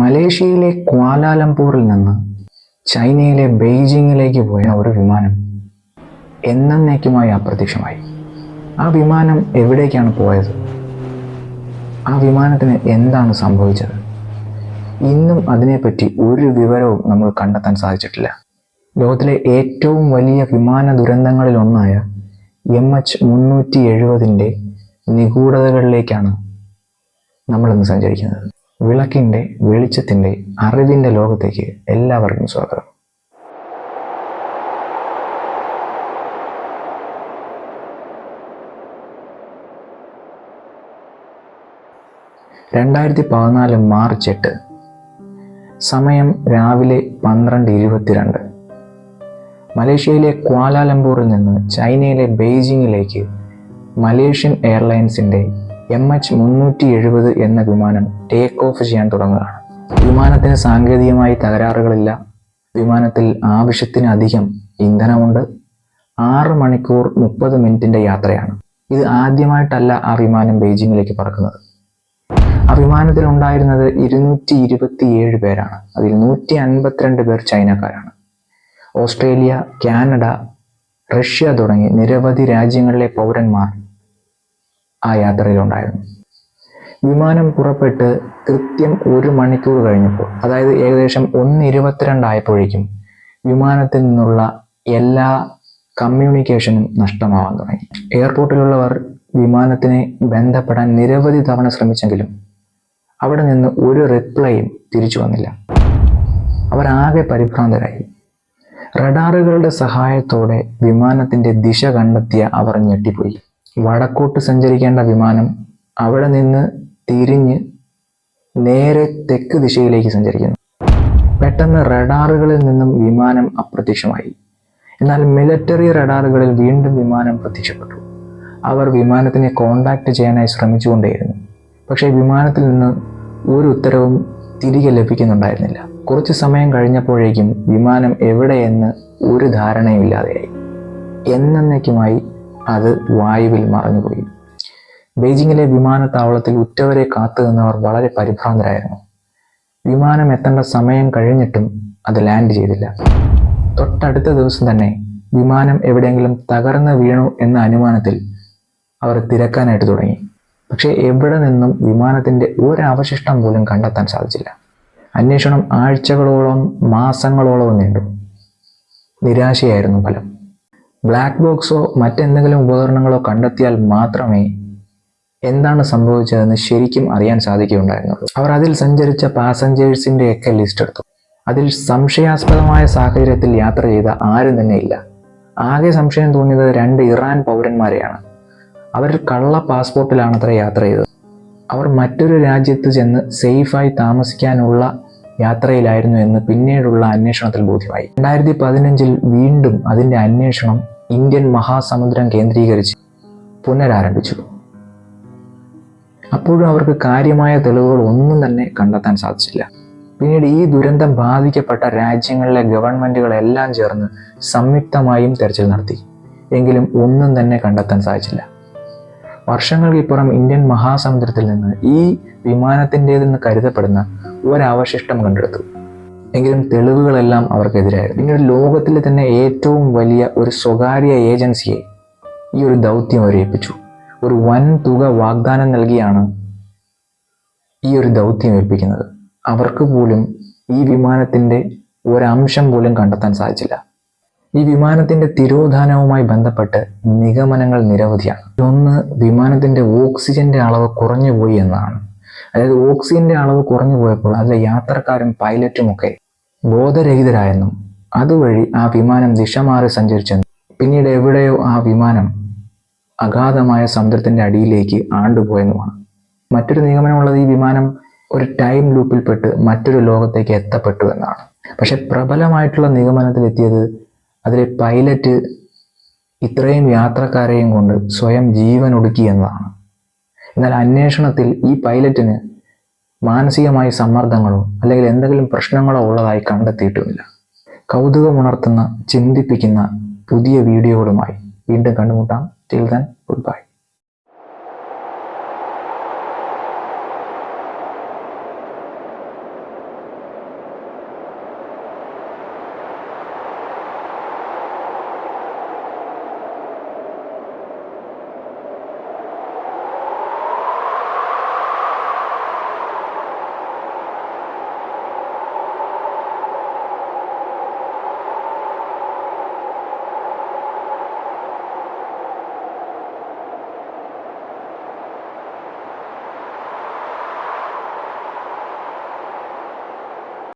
മലേഷ്യയിലെ ക്വാലാലംപൂറിൽ നിന്ന് ചൈനയിലെ ബെയ്ജിങ്ങിലേക്ക് പോയ ഒരു വിമാനം എന്നേക്കുമായി അപ്രത്യക്ഷമായി. ആ വിമാനം എവിടേക്കാണ് പോയത്? ആ വിമാനത്തിന് എന്താണ് സംഭവിച്ചത്? ഇന്നും അതിനെപ്പറ്റി ഒരു വിവരവും നമുക്ക് കണ്ടെത്താൻ സാധിച്ചിട്ടില്ല. ലോകത്തിലെ ഏറ്റവും വലിയ വിമാന ദുരന്തങ്ങളിലൊന്നായ എം എച്ച് മുന്നൂറ്റി എഴുപതിന്റെ നിഗൂഢതകളിലേക്കാണ് നമ്മളിന്ന് സഞ്ചരിക്കുന്നത്. വിളക്കിന്റെ വെളിച്ചത്തിന്റെ അറിവിന്റെ ലോകത്തേക്ക് എല്ലാവർക്കും സ്വാഗതം. രണ്ടായിരത്തി പതിനാല് മാർച്ച് എട്ട് സമയം രാവിലെ പന്ത്രണ്ട് ഇരുപത്തിരണ്ട്. മലേഷ്യയിലെ ക്വാലാലംപൂറിൽ നിന്ന് ചൈനയിലെ ബെയ്ജിങ്ങിലേക്ക് മലേഷ്യൻ എയർലൈൻസിന്റെ എം എച്ച് മുന്നൂറ്റി എഴുപത് എന്ന വിമാനം ടേക്ക് ഓഫ് ചെയ്യാൻ തുടങ്ങുകയാണ്. വിമാനത്തിന് സാങ്കേതികമായി തകരാറുകളില്ല. വിമാനത്തിൽ ആവശ്യത്തിനധികം ഇന്ധനമുണ്ട്. ആറ് മണിക്കൂർ മുപ്പത് മിനിറ്റിന്റെ യാത്രയാണ്. ഇത് ആദ്യമായിട്ടല്ല ആ വിമാനം ബെയ്ജിങ്ങിലേക്ക് പറക്കുന്നത്. ആ വിമാനത്തിൽ ഉണ്ടായിരുന്നത് ഇരുന്നൂറ്റി ഇരുപത്തിയേഴ് പേരാണ്. അതിൽ നൂറ്റി അൻപത്തിരണ്ട് പേർ ചൈനക്കാരാണ്. ഓസ്ട്രേലിയ കാനഡ റഷ്യ തുടങ്ങി നിരവധി രാജ്യങ്ങളിലെ പൗരന്മാർ ആ യാത്രയിലുണ്ടായിരുന്നു. വിമാനം പുറപ്പെട്ട് കൃത്യം ഒരു മണിക്കൂർ കഴിഞ്ഞപ്പോൾ അതായത് ഏകദേശം ഒന്ന് ഇരുപത്തിരണ്ടായപ്പോഴേക്കും വിമാനത്തിൽ നിന്നുള്ള എല്ലാ കമ്മ്യൂണിക്കേഷനും നഷ്ടമാവാൻ തുടങ്ങി. എയർപോർട്ടിലുള്ളവർ വിമാനത്തിനെ ബന്ധപ്പെടാൻ നിരവധി തവണ ശ്രമിച്ചെങ്കിലും അവിടെ നിന്ന് ഒരു റിപ്ലൈയും തിരിച്ചു വന്നില്ല. അവരാകെ പരിഭ്രാന്തരായി. റഡാറുകളുടെ സഹായത്തോടെ വിമാനത്തിന്റെ ദിശ കണ്ടെത്തിയ അവർ ഞെട്ടിപ്പോയി. വടക്കോട്ട് സഞ്ചരിക്കേണ്ട വിമാനം അവിടെ നിന്ന് തിരിഞ്ഞ് നേരെ തെക്ക് ദിശയിലേക്ക് സഞ്ചരിക്കുന്നു. പെട്ടെന്ന് റഡാറുകളിൽ നിന്നും വിമാനം അപ്രത്യക്ഷമായി. എന്നാൽ മിലിറ്ററി റഡാറുകളിൽ വീണ്ടും വിമാനം പ്രത്യക്ഷപ്പെട്ടു. അവർ വിമാനത്തിനെ കോണ്ടാക്ട് ചെയ്യാനായി ശ്രമിച്ചുകൊണ്ടേയിരുന്നു. പക്ഷേ വിമാനത്തിൽ നിന്ന് ഒരു ഉത്തരവും തിരികെ ലഭിക്കുന്നുണ്ടായിരുന്നില്ല. കുറച്ച് സമയം കഴിഞ്ഞപ്പോഴേക്കും വിമാനം എവിടെയെന്ന് ഒരു ധാരണയുമില്ലാതെയായി. എന്നേക്കുമായി അത് വായുവിൽ മറഞ്ഞുപോയി. ബെയ്ജിങ്ങിലെ വിമാനത്താവളത്തിൽ ഉറ്റവരെ കാത്തു നിന്നവർ വളരെ പരിഭ്രാന്തരായിരുന്നു. വിമാനം എത്തേണ്ട സമയം കഴിഞ്ഞിട്ടും അത് ലാൻഡ് ചെയ്തില്ല. തൊട്ടടുത്ത ദിവസം തന്നെ വിമാനം എവിടെയെങ്കിലും തകർന്ന് വീണു എന്ന അനുമാനത്തിൽ അവർ തിരക്കാനായിട്ട് തുടങ്ങി. പക്ഷേ എവിടെ നിന്നും വിമാനത്തിന്റെ ഒരവശിഷ്ടം പോലും കണ്ടെത്താൻ സാധിച്ചില്ല. അന്വേഷണം ആഴ്ചകളോളം മാസങ്ങളോളം നീണ്ടു. നിരാശയായിരുന്നു ഫലം. ബ്ലാക്ക് ബോക്സോ മറ്റെന്തെങ്കിലും ഉപകരണങ്ങളോ കണ്ടെത്തിയാൽ മാത്രമേ എന്താണ് സംഭവിച്ചതെന്ന് ശരിക്കും അറിയാൻ സാധിക്കുകയുണ്ടായിരുന്നുള്ളൂ. അവർ അതിൽ സഞ്ചരിച്ച പാസഞ്ചേഴ്സിന്റെ ഒക്കെ ലിസ്റ്റ് എടുത്തു. അതിൽ സംശയാസ്പദമായ സാഹചര്യത്തിൽ യാത്ര ചെയ്ത ആരും തന്നെ ഇല്ല. ആകെ സംശയം തോന്നിയത് രണ്ട് ഇറാൻ പൗരന്മാരെയാണ്. അവർ കള്ള പാസ്പോർട്ടിലാണത്ര യാത്ര ചെയ്തത്. അവർ മറ്റൊരു രാജ്യത്ത് ചെന്ന് സേഫായി താമസിക്കാനുള്ള യാത്രയിലായിരുന്നു എന്ന് പിന്നീടുള്ള അന്വേഷണത്തിൽ ബോധ്യമായി. രണ്ടായിരത്തി പതിനഞ്ചിൽ വീണ്ടും അതിന്റെ അന്വേഷണം ഇന്ത്യൻ മഹാസമുദ്രം കേന്ദ്രീകരിച്ച് പുനരാരംഭിച്ചു. അപ്പോഴും അവർക്ക് കാര്യമായ തെളിവുകൾ ഒന്നും തന്നെ കണ്ടെത്താൻ സാധിച്ചില്ല. പിന്നീട് ഈ ദുരന്തം ബാധിക്കപ്പെട്ട രാജ്യങ്ങളിലെ ഗവൺമെന്റുകളെല്ലാം ചേർന്ന് സംയുക്തമായും തെരച്ചിൽ നടത്തി. എങ്കിലും ഒന്നും തന്നെ കണ്ടെത്താൻ സാധിച്ചില്ല. വർഷങ്ങൾക്കിപ്പുറം ഇന്ത്യൻ മഹാസമുദ്രത്തിൽ നിന്ന് ഈ വിമാനത്തിന്റെതെന്ന് കരുതപ്പെടുന്ന ഒരവശിഷ്ടം കണ്ടെടുത്തു. എങ്കിലും തെളിവുകളെല്ലാം അവർക്കെതിരായിരുന്നു. നിങ്ങളുടെ ലോകത്തിലെ തന്നെ ഏറ്റവും വലിയ ഒരു സ്വകാര്യ ഏജൻസിയെ ഈ ഒരു ദൗത്യം അവർ ഏൽപ്പിച്ചു ഒരു വൻ തുക വാഗ്ദാനം നൽകിയാണ് ഈ ഒരു ദൗത്യം ഏൽപ്പിക്കുന്നത്. അവർക്ക് പോലും ഈ വിമാനത്തിന്റെ ഒരംശം പോലും കണ്ടെത്താൻ സാധിച്ചില്ല. ഈ വിമാനത്തിന്റെ തിരോധാനവുമായി ബന്ധപ്പെട്ട് നിഗമനങ്ങൾ നിരവധിയാണ്. ഒന്ന് വിമാനത്തിന്റെ ഓക്സിജന്റെ അളവ് കുറഞ്ഞു പോയി എന്നാണ്. അതായത് ഓക്സിജന്റെ അളവ് കുറഞ്ഞു പോയപ്പോൾ അതിലെ യാത്രക്കാരും പൈലറ്റും ഒക്കെ ബോധരഹിതരായെന്നും അതുവഴി ആ വിമാനം ദിശ മാറി സഞ്ചരിച്ചെന്നും പിന്നീട് എവിടെയോ ആ വിമാനം അഗാധമായ സമുദ്രത്തിന്റെ അടിയിലേക്ക് ആണ്ടുപോയെന്നുമാണ്. മറ്റൊരു നിഗമനമുള്ളത് ഈ വിമാനം ഒരു ടൈം ലൂപ്പിൽപ്പെട്ട് മറ്റൊരു ലോകത്തേക്ക് എത്തപ്പെട്ടു എന്നാണ്. പക്ഷെ പ്രബലമായിട്ടുള്ള നിഗമനത്തിൽ നിഗമനത്തിലെത്തിയത് അതിലെ പൈലറ്റ് ഇത്രയും യാത്രക്കാരെയും കൊണ്ട് സ്വയം ജീവൻ ഒടുക്കി എന്നതാണ് എന്നാൽ അന്വേഷണത്തിൽ ഈ പൈലറ്റിന് മാനസികമായ സമ്മർദ്ദങ്ങളോ അല്ലെങ്കിൽ എന്തെങ്കിലും പ്രശ്നങ്ങളോ ഉള്ളതായി കണ്ടെത്തിയിട്ടുമില്ല. കൗതുകമുണർത്തുന്ന ചിന്തിപ്പിക്കുന്ന പുതിയ വീഡിയോകളുമായി വീണ്ടും കണ്ടുമുട്ടാം. Till then good bye